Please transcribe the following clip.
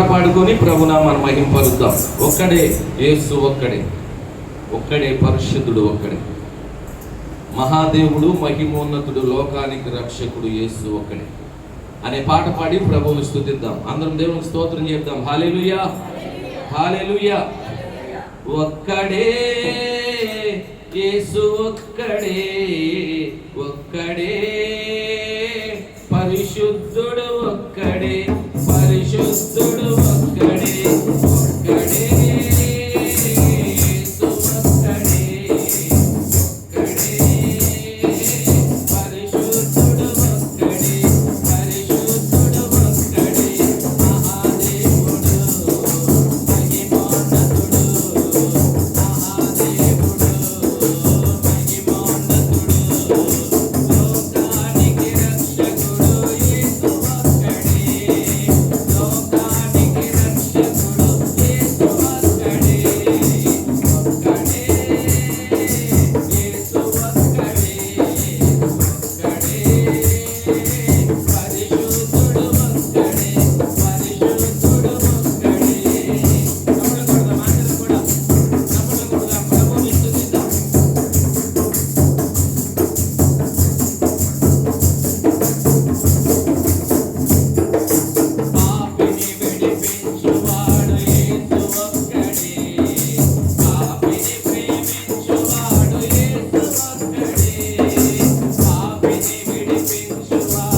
పాట పాడుకొని ప్రభునా మహింపరుద్దాం. ఒక్కడే యేసు ఒక్కడే. ఒక్కడే పరిశుద్ధుడు ఒక్కడే. మహాదేవుడు మహిమోన్నతుడు లోకానికి రక్షకుడు యేసు ఒక్కడే. అనే పాట పాడి ప్రభువుని స్థుతిద్దాం. అందరం దేవునికి స్తోత్రం చేద్దాం హాలేలుయా! హాలేలుయా! ఒక్కడే యేసు ఒక్కడే. ఒక్కడే భక్తుడు భక్తుడే Ele me de.